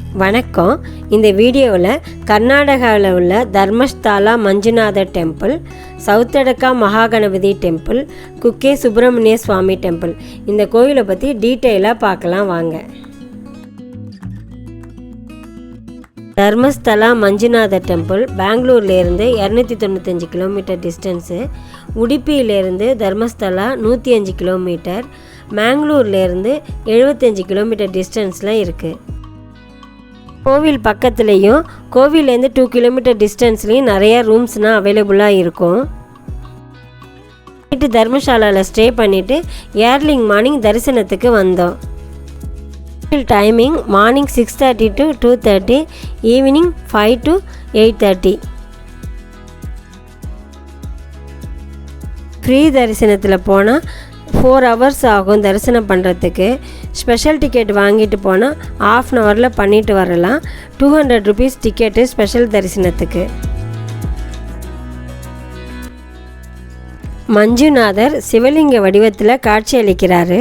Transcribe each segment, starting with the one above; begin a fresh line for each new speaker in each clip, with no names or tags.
வணக்கம். இந்த வீடியோவில் கர்நாடகாவில் உள்ள Dharmasthala Manjunatha temple Sowthadka Mahaganapathi temple Kukke Subramanya Swamy temple. இந்த கோயிலை பற்றி டீட்டெயிலாக பார்க்கலாம் வாங்க. தர்மஸ்தலா மஞ்சுநாதர் டெம்பிள் பெங்களூர்லேருந்து இரநூத்தி தொண்ணூத்தஞ்சு கிலோமீட்டர் டிஸ்டன்ஸு. உடுப்பியிலேருந்து தர்மஸ்தலா நூற்றி அஞ்சு கிலோமீட்டர். மேங்களூர்லேருந்து எழுபத்தஞ்சு கிலோமீட்டர் டிஸ்டன்ஸில் இருக்குது கோவில் பக்கத்துலேயும் கோவிலேருந்து டூ கிலோமீட்டர் டிஸ்டன்ஸ்லேயும் நிறையா ரூம்ஸ்னால் அவைலபிளாக இருக்கும். நைட்டு தர்மசாலாவில் ஸ்டே பண்ணிவிட்டு ஏர்லிங் மார்னிங் தரிசனத்துக்கு வந்தோம். Timing morning six thirty to two thirty evening five to eight thirty free தரிசனத்தில் போனால் ஃபோர் ஹவர்ஸ் ஆகும் தரிசனம் பண்ணுறதுக்கு ஸ்பெஷல் டிக்கெட் வாங்கிட்டு போனால் ஆஃப் அன் ஹவரில் பண்ணிட்டு வரலாம். Two hundred rupees ticket special தரிசனத்துக்கு. மஞ்சுநாதர் சிவலிங்க வடிவத்தில் காட்சியளிக்கிறாரு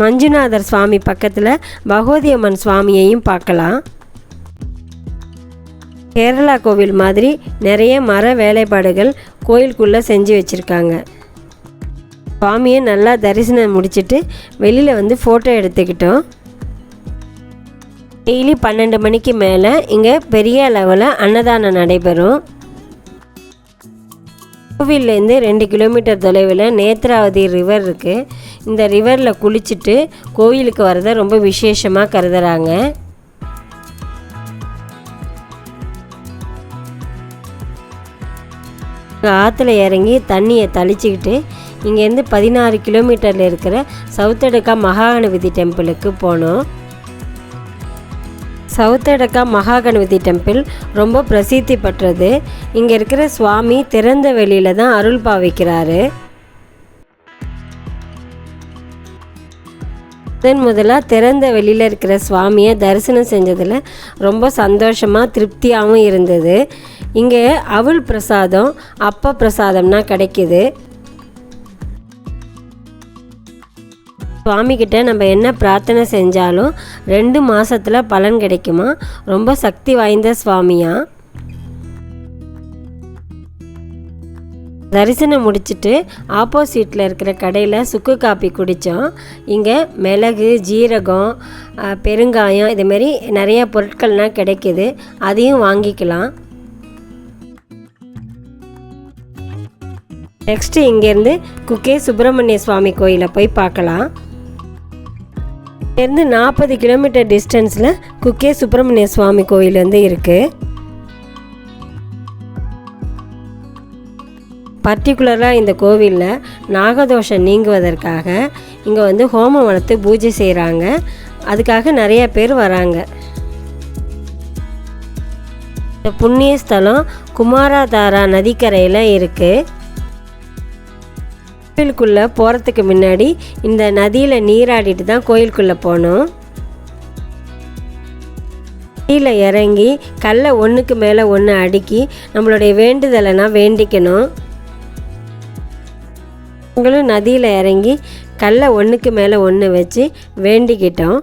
மஞ்சுநாதர் சுவாமி பக்கத்தில் பகோதியம்மன் சுவாமியையும் பார்க்கலாம். கேரளா கோவில் மாதிரி நிறைய மர வேலைப்பாடுகள் கோயிலுக்குள்ளே செஞ்சு வச்சுருக்காங்க. சுவாமியை நல்லா தரிசனம் முடிச்சுட்டு வெளியில் வந்து ஃபோட்டோ எடுத்துக்கிட்டோம். டெய்லி பன்னெண்டு மணிக்கு மேலே இங்கே பெரிய அளவில் அன்னதானம் நடைபெறும். கோவில்லேருந்து ரெண்டு கிலோமீட்டர் தொலைவில் நேத்ராவதி ரிவர் இருக்குது இந்த ரிவரில் குளிச்சுட்டு கோவிலுக்கு வரதை ரொம்ப விசேஷமாக கருதுகிறாங்க ஆற்றுல இறங்கி தண்ணியை தளிச்சுக்கிட்டு இங்கேருந்து பதினாறு கிலோமீட்டரில் இருக்கிற சவுத்தடக்கா மகாகணபதி டெம்பிளுக்கு போனோம் சவுத்தடக்கா மகாகணபதி டெம்பிள் ரொம்ப பிரசித்தி பெற்றது. இங்கே இருக்கிற சுவாமி திறந்த வெளியில் தான் அருள் பாவிக்கிறாரு. முதன் முதலாக திறந்த வெளியில் இருக்கிற சுவாமியை தரிசனம் செஞ்சதில் ரொம்ப சந்தோஷமாக திருப்தியாகவும் இருந்தது. இங்கே அவள் பிரசாதம் அப்ப பிரசாதம்னா கிடைக்கிது. சுவாமிக்கிட்ட நம்ம என்ன பிரார்த்தனை செஞ்சாலும் ரெண்டு மாதத்தில் பலன் கிடைக்குமா? ரொம்ப சக்தி வாய்ந்த சுவாமியா? தரிசனம் முடிச்சுட்டு ஆப்போசிட்டில் இருக்கிற கடையில் சுக்கு காப்பி குடித்தோம் இங்கே மிளகு ஜீரகம் பெருங்காயம் இதுமாரி நிறைய பொருட்கள்லாம் கிடைக்கிது. அதையும் வாங்கிக்கலாம். நெக்ஸ்ட்டு இங்கேருந்து குக்கே சுப்பிரமணிய சுவாமி கோயிலை போய் பார்க்கலாம். இங்கேருந்து நாற்பது கிலோமீட்டர் டிஸ்டன்ஸில் குக்கே சுப்பிரமணிய சுவாமி கோயில் வந்து இருக்குது பர்டிகுலராக இந்த கோவிலில் நாகதோஷம் நீங்குவதற்காக இங்கே வந்து ஹோமம் வளர்த்து பூஜை செய்கிறாங்க அதுக்காக நிறைய பேர் வராங்க. இந்த புண்ணிய ஸ்தலம் குமாராதாரா நதிக்கரையில் இருக்குது கோயிலுக்குள்ளே போகிறதுக்கு முன்னாடி இந்த நதியில் நீராடிட்டு தான் கோயிலுக்குள்ளே போகணும் நதியில் இறங்கி கல்லை ஒன்றுக்கு மேலே ஒன்று அடுக்கி நம்மளுடைய வேண்டுதலைனா வேண்டிக்கணும். நாங்களும் நதியில் இறங்கி கல்லை ஒன்றுக்கு மேலே ஒன்று வச்சு வேண்டிக்கிட்டோம்.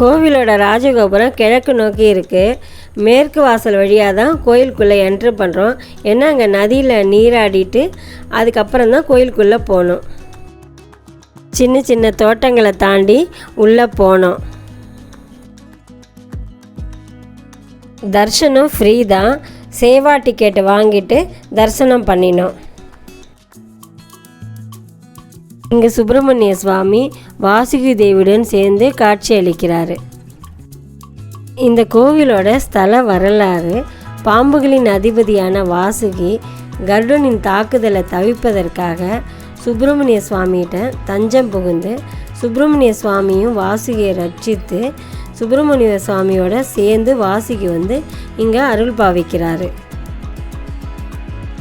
கோவிலோட ராஜகோபுரம் கிழக்கு நோக்கி இருக்குது மேற்கு வாசல் வழியாக தான் கோயிலுக்குள்ளே என்ட்ரு பண்ணுறோம் ஏன்னா அங்கே நதியில் நீராடிட்டு அதுக்கப்புறம் தான் கோயிலுக்குள்ளே போகணும் சின்ன சின்ன தோட்டங்களை தாண்டி உள்ளே போனோம். தர்ஷனம் ஃப்ரீ தான். சேவா டிக்கெட் வாங்கிட்டு தரிசனம் பண்ணினோம். இங்கே சுப்பிரமணிய சுவாமி வாசுகி தேவியுடன் சேர்ந்து காட்சி அளிக்கிறாரு. இந்த கோவிலோட ஸ்தல வரலாறு பாம்புகளின் அதிபதியான வாசுகி கருடனின் தாக்குதலை தவிப்பதற்காக சுப்பிரமணிய சுவாமிகிட்ட தஞ்சம் புகுந்து சுப்பிரமணிய சுவாமியும் வாசுகியை ரட்சித்து சுப்பிரமணிய சுவாமியோட சேர்ந்து வாசுகி வந்து இங்கே அருள் பாவிக்கிறாரு.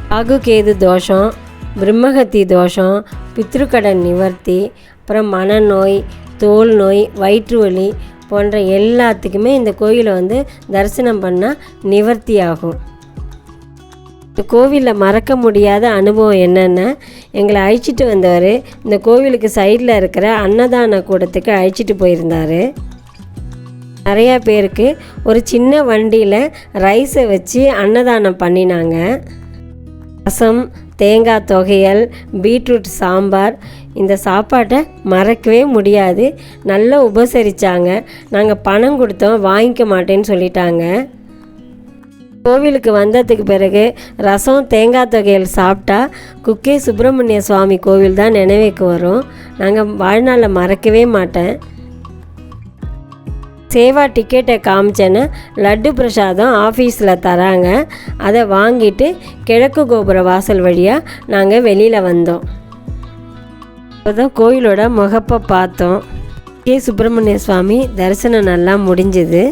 ராகுகேது தோஷம் பிரம்மகத்தி தோஷம் பித்ருக்கடன் நிவர்த்தி அப்புறம் மனநோய் தோல் நோய் வயிற்று வலி போன்ற எல்லாத்துக்குமே இந்த கோயிலை வந்து தரிசனம் பண்ணால் நிவர்த்தி ஆகும் இந்த கோவிலில் மறக்க முடியாத அனுபவம் என்னென்னா எங்களை அழைச்சிட்டு வந்தவர் இந்த கோவிலுக்கு சைடில் இருக்கிற அன்னதான கூடத்துக்கு அழைச்சிட்டு போயிருந்தார். நிறையா பேருக்கு ஒரு சின்ன வண்டியில் ரைஸை வச்சு அன்னதானம் பண்ணினாங்க. ரசம் தேங்காய் தொகையல் பீட்ரூட் சாம்பார் இந்த சாப்பாட்டை மறக்கவே முடியாது. நல்லா உபசரித்தாங்க நாங்கள் பணம் கொடுத்தோம் வாங்கிக்க மாட்டேன்னு சொல்லிட்டாங்க. கோவிலுக்கு வந்ததுக்கு பிறகு ரசம் தேங்காய் தொகையில் சாப்பிட்டா குக்கே சுப்பிரமணிய சுவாமி கோவில் தான் நினைவுக்கு வரும். நாங்கள் வாழ்நாளில் மறக்கவே மாட்டேன். சேவா டிக்கெட்டை காமிச்சேன்னு லட்டு பிரசாதம் ஆஃபீஸில் தராங்க. அதை வாங்கிட்டு கிழக்கு கோபுர வாசல் வழியாக நாங்கள் வெளியில் வந்தோம். அப்போதான் கோயிலோட முகப்பை பார்த்தோம். கே. சுப்பிரமணிய சுவாமி தரிசனம் நல்லா முடிஞ்சுது.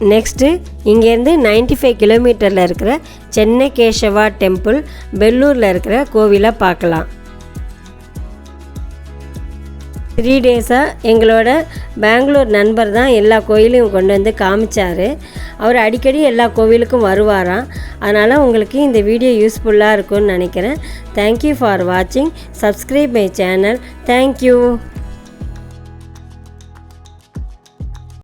நெக்ஸ்ட்டு இங்கேருந்து 95 ஃபைவ் கிலோமீட்டரில் இருக்கிற சென்னை கேசவா டெம்பிள் பெல்லூரில் இருக்கிற கோவிலை பார்க்கலாம். த்ரீ டேஸாக எங்களோட பெங்களூர் நண்பர் தான் எல்லா கோயிலையும் கொண்டு வந்து காமிச்சார். அவர் அடிக்கடி எல்லா கோவிலுக்கும் வருவாராம். அதனால் உங்களுக்கு இந்த வீடியோ யூஸ்ஃபுல்லாக இருக்கும்னு நினைக்கிறேன். தேங்க்யூ ஃபார் வாட்சிங் subscribe my channel thank you